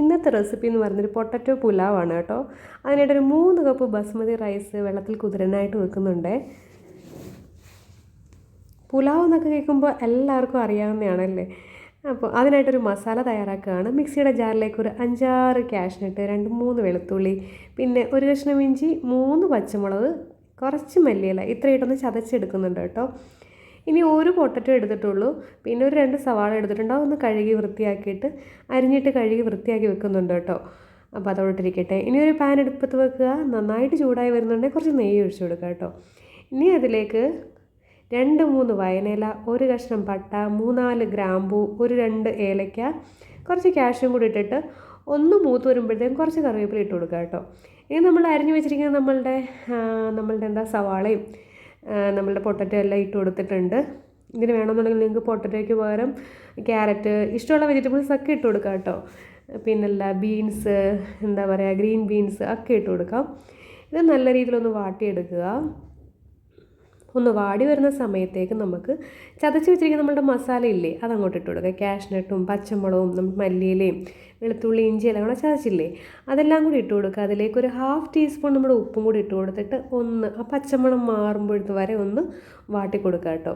ഇന്നത്തെ റെസിപ്പി എന്ന് പറയുന്നത് പൊട്ടറ്റോ പുലാവാണ് കേട്ടോ. അതിനായിട്ട് ഒരു മൂന്ന് കപ്പ് ബസ്മതി റൈസ് വെള്ളത്തിൽ കുതിരനായിട്ട് വെക്കുന്നുണ്ട് പുലാവ് എന്നൊക്കെ കേൾക്കുമ്പോൾ എല്ലാവർക്കും അറിയാവുന്നതാണല്ലേ? അപ്പോൾ അതിനായിട്ടൊരു മസാല തയ്യാറാക്കുകയാണ്. മിക്സിയുടെ ജാറിലേക്ക് ഒരു അഞ്ചാറ് ക്യാഷ്നട്ട് രണ്ട് മൂന്ന് വെളുത്തുള്ളി പിന്നെ ഒരു കഷ്ണം ഇഞ്ചി മൂന്ന് പച്ചമുളക് കുറച്ച് മല്ലിയില ഇത്രയിട്ടൊന്ന് ചതച്ചെടുക്കുന്നുണ്ട് കേട്ടോ. ഇനി ഒരു പൊട്ടറ്റോ എടുത്തിട്ടുള്ളൂ. പിന്നെ ഒരു രണ്ട് സവാള എടുത്തിട്ടുണ്ട്. ഒന്ന് കഴുകി വൃത്തിയാക്കിയിട്ട് അരിഞ്ഞിട്ട് കഴുകി വൃത്തിയാക്കി വെക്കുന്നുണ്ട് കേട്ടോ. അപ്പോൾ അതോട്ടിരിക്കട്ടെ ഇനി ഒരു പാൻ എടുപ്പത്ത് വെക്കുക. നന്നായിട്ട് ചൂടായി വരുന്നുണ്ടെങ്കിൽ കുറച്ച് നെയ്യ് ഒഴിച്ചു കൊടുക്കുക കേട്ടോ. ഇനി അതിലേക്ക് രണ്ട് മൂന്ന് വയനില ഒരു കഷ്ണം പട്ട മൂന്നാൽ ഗ്രാമ്പൂ ഒരു രണ്ട് ഏലയ്ക്ക കുറച്ച് ക്യാഷും കൂടി ഇട്ടിട്ട് ഒന്ന് മൂത്ത് വരുമ്പോഴത്തേക്കും കുറച്ച് കറിവേപ്പില ഇട്ട് കൊടുക്കുക കേട്ടോ. ഇനി നമ്മൾ അരിഞ്ഞു വെച്ചിരിക്കുന്ന നമ്മളുടെ നമ്മളുടെ എന്താ സവാളയും നമ്മളുടെ പൊട്ടറ്റോ എല്ലാം ഇട്ട് കൊടുത്തിട്ടുണ്ട്. ഇതിന് വേണമെന്നുണ്ടെങ്കിൽ നിങ്ങൾക്ക് പൊട്ടറ്റോയ്ക്ക് പകരം ക്യാരറ്റ് ഇഷ്ടമുള്ള വെജിറ്റബിൾസ് ഒക്കെ ഇട്ട് കൊടുക്കാം കേട്ടോ. പിന്നല്ല ബീൻസ് എന്താ പറയുക ഗ്രീൻ ബീൻസ് ഒക്കെ ഇട്ട് കൊടുക്കാം. ഇത് നല്ല രീതിയിലൊന്ന് വാട്ടിയെടുക്കുക. ഒന്ന് വാടി വരുന്ന സമയത്തേക്ക് നമുക്ക് ചതച്ച് വെച്ചിരിക്കുന്ന നമ്മുടെ മസാല ഇല്ലേ അതങ്ങോട്ട് ഇട്ട് കൊടുക്കുക. കാഷ്നട്ടും പച്ചമുളകും നമ്മൾ മല്ലിയിലയും വെളുത്തുള്ളി ഇഞ്ചി എല്ലാം കൂടെ ചതച്ചില്ലേ അതെല്ലാം കൂടി ഇട്ട് കൊടുക്കുക. അതിലേക്ക് ഒരു ഹാഫ് ടീസ്പൂൺ നമ്മുടെ ഉപ്പും കൂടി ഇട്ട് കൊടുത്തിട്ട് ഒന്ന് ആ പച്ചമണം മാറുമ്പോഴത്തെ വരെ ഒന്ന് വാട്ടി കൊടുക്കുക കേട്ടോ.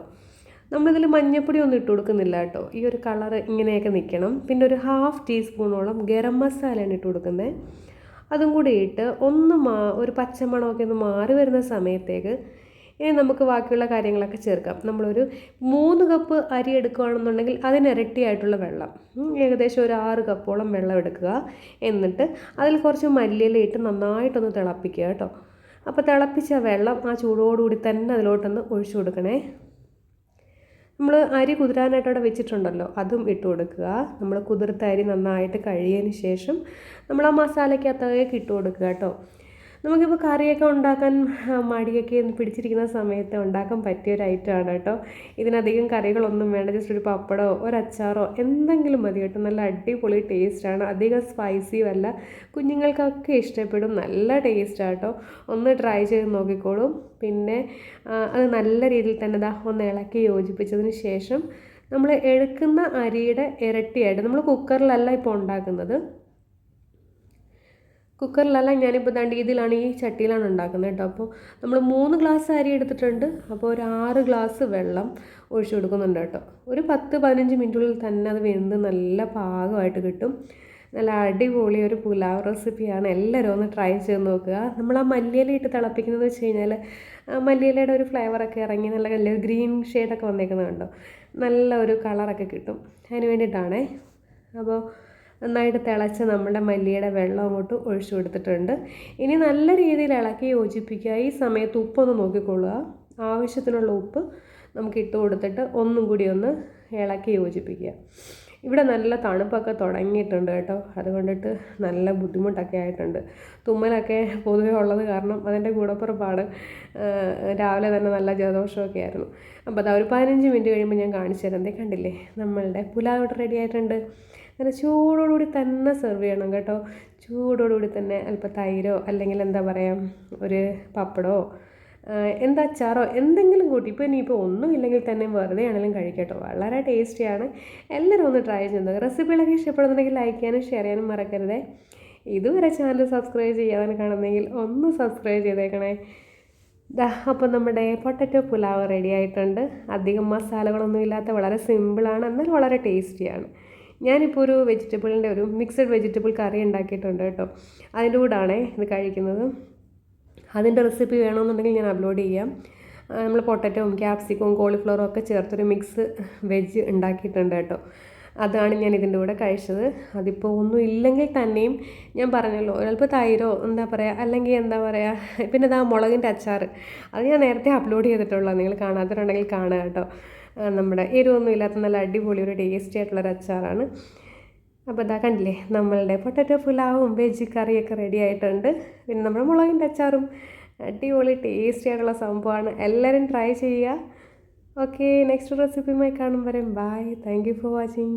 നമ്മളിതിൽ മഞ്ഞപ്പൊടി ഒന്നും ഇട്ട് കൊടുക്കുന്നില്ല കേട്ടോ. ഈ ഒരു കളർ ഇങ്ങനെയൊക്കെ നിൽക്കണം. പിന്നെ ഒരു ഹാഫ് ടീസ്പൂണോളം ഗരം മസാലയാണ് ഇട്ട് കൊടുക്കുന്നത്. അതും കൂടി ഇട്ട് ഒന്ന് മാ ഒരു പച്ചമണമൊക്കെ ഒന്ന് മാറി വരുന്ന സമയത്തേക്ക് ഇനി നമുക്ക് ബാക്കിയുള്ള കാര്യങ്ങളൊക്കെ ചേർക്കാം. നമ്മളൊരു മൂന്ന് കപ്പ് അരി എടുക്കുകയാണെന്നുണ്ടെങ്കിൽ അതിനിരട്ടിയായിട്ടുള്ള വെള്ളം. ഏകദേശം ഒരു ആറ് കപ്പോളം വെള്ളം എടുക്കുക. എന്നിട്ട് അതിൽ കുറച്ച് മല്ലിയിലിട്ട് നന്നായിട്ടൊന്ന് തിളപ്പിക്കുക കേട്ടോ. അപ്പോൾ തിളപ്പിച്ച വെള്ളം ആ ചൂടോടുകൂടി തന്നെ അതിലോട്ടൊന്ന് ഒഴിച്ചു കൊടുക്കണേ. നമ്മൾ അരി കുതിരാനായിട്ട് അവിടെ വെച്ചിട്ടുണ്ടല്ലോ അതും ഇട്ട് കൊടുക്കുക. നമ്മൾ കുതിർത്ത അരി നന്നായിട്ട് കഴിയതിന് ശേഷം നമ്മൾ ആ മസാലയ്ക്കകത്തേക്ക് ഇട്ട് കൊടുക്കുക കേട്ടോ. നമുക്കിപ്പോൾ കറിയൊക്കെ ഉണ്ടാക്കാൻ മടിയൊക്കെ പിടിച്ചിരിക്കുന്ന സമയത്ത് ഉണ്ടാക്കാൻ പറ്റിയ ഒരു ഐറ്റം ഐറ്റമാണ് കേട്ടോ. ഇതിനധികം കറികളൊന്നും വേണ്ട ജസ്റ്റ് ഒരു പപ്പടമോ ഒരു അച്ചാറോ എന്തെങ്കിലും മതി കേട്ടോ. നല്ല അടിപൊളി ടേസ്റ്റാണ് അധികം സ്പൈസിയും അല്ല കുഞ്ഞുങ്ങൾക്കൊക്കെ ഇഷ്ടപ്പെടും. നല്ല ടേസ്റ്റാണ് കേട്ടോ. ഒന്ന് ട്രൈ ചെയ്ത് നോക്കിക്കോളും. പിന്നെ അത് നല്ല രീതിയിൽ തന്നെ ദാ ഒന്ന് ഇളക്കി യോജിപ്പിച്ചതിന് ശേഷം നമ്മൾ എടുക്കുന്ന അരിയുടെ ഇരട്ടിയായിട്ട് നമ്മൾ കുക്കറിലല്ല ഇപ്പോൾ ഉണ്ടാക്കുന്നത്. കുക്കറിലല്ല ഞാനിപ്പോൾ ദാണ്ട് ഇതിലാണ് ഈ ചട്ടിയിലാണ് ഉണ്ടാക്കുന്നത് കേട്ടോ. അപ്പോൾ നമ്മൾ മൂന്ന് ഗ്ലാസ് അരി എടുത്തിട്ടുണ്ട്. അപ്പോൾ ഒരു ആറ് ഗ്ലാസ് വെള്ളം ഒഴിച്ചു കൊടുക്കുന്നുണ്ട് കേട്ടോ. ഒരു പത്ത് പതിനഞ്ച് മിനിറ്റുള്ളിൽ തന്നെ അത് വെന്ത് നല്ല പാകമായിട്ട് കിട്ടും. നല്ല അടിപൊളി ഒരു പുലാവ് റെസിപ്പിയാണ്. എല്ലാവരും ഒന്ന് ട്രൈ ചെയ്ത് നോക്കുക. നമ്മൾ ആ മല്ലിയില ഇട്ട് തിളപ്പിക്കുന്നത് വെച്ച് കഴിഞ്ഞാൽ മല്ലിയിലയുടെ ഒരു ഫ്ലേവറൊക്കെ ഇറങ്ങി നല്ല നല്ല ഗ്രീൻ ഷെയ്ഡൊക്കെ വന്നേക്കുന്നത് കണ്ടോ നല്ല ഒരു കളറൊക്കെ കിട്ടും. അതിന് വേണ്ടിയിട്ടാണേ. അപ്പോൾ നന്നായിട്ട് തിളച്ച് നമ്മുടെ മല്ലിയുടെ വെള്ളം അങ്ങോട്ട് ഒഴിച്ചു കൊടുത്തിട്ടുണ്ട്. ഇനി നല്ല രീതിയിൽ ഇളക്കി യോജിപ്പിക്കുക. ഈ സമയത്ത് ഉപ്പൊന്ന് നോക്കിക്കൊള്ളുക. ആവശ്യത്തിനുള്ള ഉപ്പ് നമുക്ക് ഇട്ട് കൊടുത്തിട്ട് ഒന്നും കൂടി ഒന്ന് ഇളക്കി യോജിപ്പിക്കുക. ഇവിടെ നല്ല തണുപ്പൊക്കെ തുടങ്ങിയിട്ടുണ്ട് കേട്ടോ. അതുകൊണ്ടിട്ട് നല്ല ബുദ്ധിമുട്ടൊക്കെ ആയിട്ടുണ്ട്. തുമ്മലൊക്കെ പൊതുവേ ഉള്ളത് കാരണം അതിന്റെ കൂടപ്പുറപ്പാട് രാവിലെ തന്നെ നല്ല ജലദോഷമൊക്കെ ആയിരുന്നു. അപ്പോൾ അതാ ഒരു പതിനഞ്ച് മിനിറ്റ് കഴിയുമ്പോൾ ഞാൻ കാണിച്ചു തരാം. കണ്ടില്ലേ? നമ്മളുടെ പുലാവ് റെഡി ആയിട്ടുണ്ട്. അങ്ങനെ ചൂടോടുകൂടി തന്നെ സെർവ് ചെയ്യണം കേട്ടോ. ചൂടോടുകൂടി തന്നെ അല്പം തൈരോ അല്ലെങ്കിൽ എന്താ പറയുക ഒരു പപ്പടമോ എന്താ അച്ചാറോ എന്തെങ്കിലും കൂട്ടി. ഇപ്പോൾ ഇനിയിപ്പോൾ ഒന്നും ഇല്ലെങ്കിൽ തന്നെ വെറുതെ ആണെങ്കിലും കഴിക്കട്ടോ വളരെ ടേസ്റ്റിയാണ് എല്ലാവരും ഒന്ന് ട്രൈ ചെയ്യുന്നത് റെസിപ്പികളൊക്കെ ഇഷ്ടപ്പെടുന്നുണ്ടെങ്കിൽ ലൈക്ക് ചെയ്യാനും ഷെയർ ചെയ്യാനും മറക്കരുതേ. ഇതുവരെ ചാനൽ സബ്സ്ക്രൈബ് ചെയ്യാതെ കാണുന്നെങ്കിൽ ഒന്ന് സബ്സ്ക്രൈബ് ചെയ്തേക്കണേ. ദാ അപ്പോൾ നമ്മുടെ പൊട്ടറ്റോ പുലാവ് റെഡി ആയിട്ടുണ്ട്. അധികം മസാലകളൊന്നും ഇല്ലാത്ത വളരെ സിമ്പിളാണ് എന്നാൽ വളരെ ടേസ്റ്റിയാണ് ഞാനിപ്പോൾ ഒരു വെജിറ്റബിളിന്റെ ഒരു മിക്സഡ് വെജിറ്റബിൾ കറി ഉണ്ടാക്കിയിട്ടുണ്ട് കേട്ടോ. അതിന്റെ കൂടാണ് ഇത് കഴിക്കുന്നത്. അതിന്റെ റെസിപ്പി വേണമെന്നുണ്ടെങ്കിൽ ഞാൻ അപ്ലോഡ് ചെയ്യാം. നമ്മൾ പൊട്ടറ്റോവും ക്യാപ്സിക്കവും കോളിഫ്ലവറും ഒക്കെ ചേർത്തൊരു മിക്സ് വെജ് ഉണ്ടാക്കിയിട്ടുണ്ട് കേട്ടോ. അതാണ് ഞാൻ ഇതിന്റെ കൂടെ കഴിച്ചത്. അതിപ്പോൾ ഒന്നും ഇല്ലെങ്കിൽ തന്നെയും ഞാൻ പറഞ്ഞല്ലോ ഒരൽപ്പം തൈരോ എന്താ പറയുക അല്ലെങ്കിൽ എന്താ പറയുക പിന്നെ ഇതാ മുളകിന്റെ അച്ചാർ അത് ഞാൻ നേരത്തെ അപ്ലോഡ് ചെയ്തിട്ടുള്ളൂ നിങ്ങൾ കാണാത്തവരുണ്ടെങ്കിൽ കാണുക കേട്ടോ. നമ്മുടെ എരിവൊന്നും ഇല്ലാത്ത നല്ല അടിപൊളി ഒരു ടേസ്റ്റി ആയിട്ടുള്ളൊരു അച്ചാറാണ്. അപ്പോൾ ഇതാ കണ്ടില്ലേ നമ്മളുടെ പൊട്ടറ്റോ പുലാവും വെജ് കറിയൊക്കെ റെഡി ആയിട്ടുണ്ട്. പിന്നെ നമ്മുടെ മുളകിന്റെ അച്ചാറും അടിപൊളി ടേസ്റ്റി ആയിട്ടുള്ള സംഭവമാണ്. എല്ലാവരും ട്രൈ ചെയ്യുക. ഓക്കെ നെക്സ്റ്റ് റെസിപ്പിയുമായി കാണും വരെ. Bye thank you for watching